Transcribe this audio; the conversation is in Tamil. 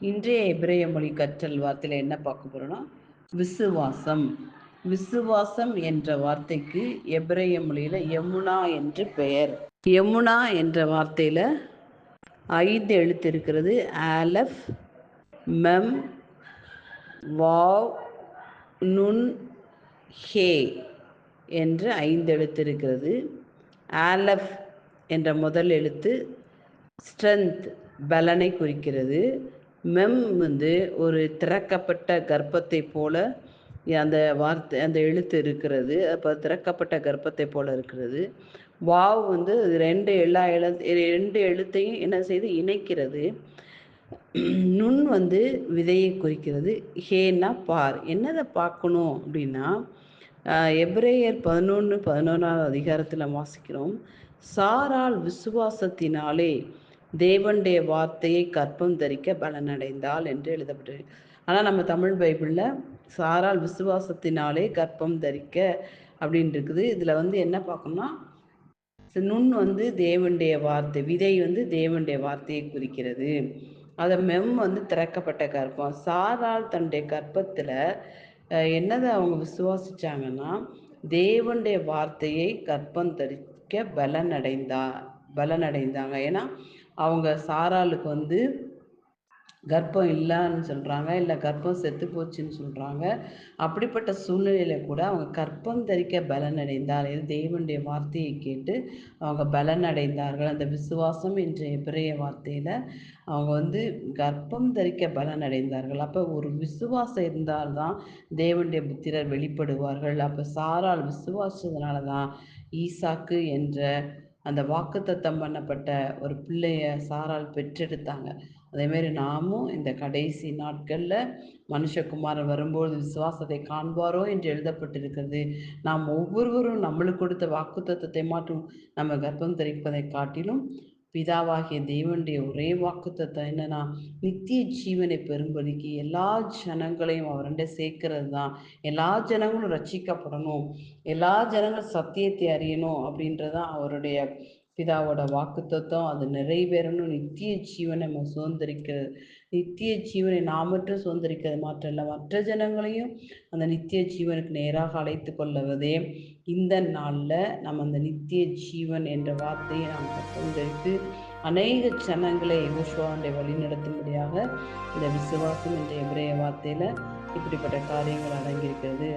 இன்றைய எபிரேய மொழி கற்றல் வார்த்தையில் என்ன பார்க்க போகிறோன்னா விசுவாசம். விசுவாசம் என்ற வார்த்தைக்கு எபிரேய மொழியில் யமுனா என்று பெயர். யமுனா என்ற வார்த்தையில் ஐந்து எழுத்து இருக்கிறது. ஆலஃப் மெம் வாவ் நுன் ஹே என்று ஐந்து எழுத்து இருக்கிறது. ஆலஃப் என்ற முதல் எழுத்து ஸ்ட்ரென்த் பலனை குறிக்கிறது. மெம் வந்து ஒரு திறக்கப்பட்ட கர்ப்பத்தை போல அந்த வார்த்தை அந்த எழுத்து இருக்கிறது. அப்போ திறக்கப்பட்ட கர்ப்பத்தை போல இருக்கிறது. வாவ் வந்து ரெண்டு எல்லா எழுத்து ரெண்டு எழுத்தையும் என்ன செய்து இணைக்கிறது. நுண் வந்து விதையை குறிக்கிறது. ஹேன்னா பார். என்னதை பார்க்கணும் அப்படின்னா எப்ரேயர் பதினொன்று பதினொன்றாவது அதிகாரத்தில் வாசிக்கிறோம். சாரால் விசுவாசத்தினாலே தேவனுடைய வார்த்தையை கற்பம் தரிக்க பலனடைந்தாள் என்று எழுதப்பட்டிருக்கு. ஆனால் நம்ம தமிழ் பைபிளில் சாரால் விசுவாசத்தினாலே கற்பம் தரிக்க அப்படின்னு இருக்குது. இதில் வந்து என்ன பார்க்கணும்னா நுண் வந்து தேவனுடைய வார்த்தை விதை வந்து தேவனுடைய வார்த்தையை குறிக்கிறது. அதை மெம் வந்து திறக்கப்பட்ட கற்பம். சாரால் தன்னுடைய கற்பத்தில் என்னதை அவங்க விசுவாசிச்சாங்கன்னா தேவனுடைய வார்த்தையை கற்பம் தரிக்க பலன் அடைந்தா பலன் அடைந்தாங்க ஏன்னா அவங்க சாராளுக்கு வந்து கர்ப்பம் இல்லைன்னு சொல்கிறாங்க இல்லை கர்ப்பம் செத்து போச்சுன்னு சொல்கிறாங்க அப்படிப்பட்ட சூழ்நிலையில் கூட அவங்க கர்ப்பம் தரிக்க பலன் அடைந்தார் இது தேவனுடைய வார்த்தையை கேட்டு அவங்க பலன் அடைந்தார்கள் அந்த விசுவாசம் என்ற பிறைய வார்த்தையில் அவங்க வந்து கர்ப்பம் தரிக்க பலன் அடைந்தார்கள் அப்போ ஒரு விசுவாசம் இருந்தால்தான் தேவனுடைய புத்திரர் வெளிப்படுவார்கள். அப்போ சாரால் விசுவாசத்தினால தான் ஈசாக்கு என்ற அந்த வாக்குத்தத்தம் பண்ணப்பட்ட ஒரு பிள்ளைய சாரால் பெற்றெடுத்தாங்க. அதேமாரி நாமும் இந்த கடைசி நாட்களில் மனுஷகுமாரன் வரும்போது விசுவாசத்தை காண்பாரோ என்று எழுதப்பட்டிருக்கிறது. நாம் ஒவ்வொருவரும் நம்மளுக்கு கொடுத்த வாக்குத்தத்தை மாற்றும் நம்ம கர்ப்பம் தெரிவிப்பதை காட்டிலும் பிதாவாகிய தெய்வனுடைய ஒரே வாக்குத்தத்தம் என்னன்னா நித்திய ஜீவனை பெறும்படிக்கு எல்லா ஜனங்களையும் அவர்கிட்ட சேர்க்கறது தான் எல்லா ஜனங்களும் ரட்சிக்கப்படணும். எல்லா ஜனங்களும் சத்தியத்தை அறியணும் அப்படின்றதான் அவருடைய பிதாவோட வாக்குத்தத்தம். அது நிறைவேறணும். நித்திய ஜீவனை நம்ம சுதந்திரிக்கிறது. நித்திய ஜீவனை நாம் மட்டும் சுதந்திரிக்கிறது. மாற்றம் இல்லை மற்ற ஜனங்களையும் அந்த நித்திய ஜீவனுக்கு நேராக அழைத்து கொள்ளுவதே இந்த நாளில் நம்ம அந்த நித்திய ஜீவன் என்ற வார்த்தையை நாம் சுதந்திரித்து அநேக ஜனங்களை யோசுவாண்டை வழிநடத்தும்படியாக இந்த விசுவாசம் என்ற எபிரேய வார்த்தையில் இப்படிப்பட்ட காரியங்கள் அடங்கியிருக்கிறது.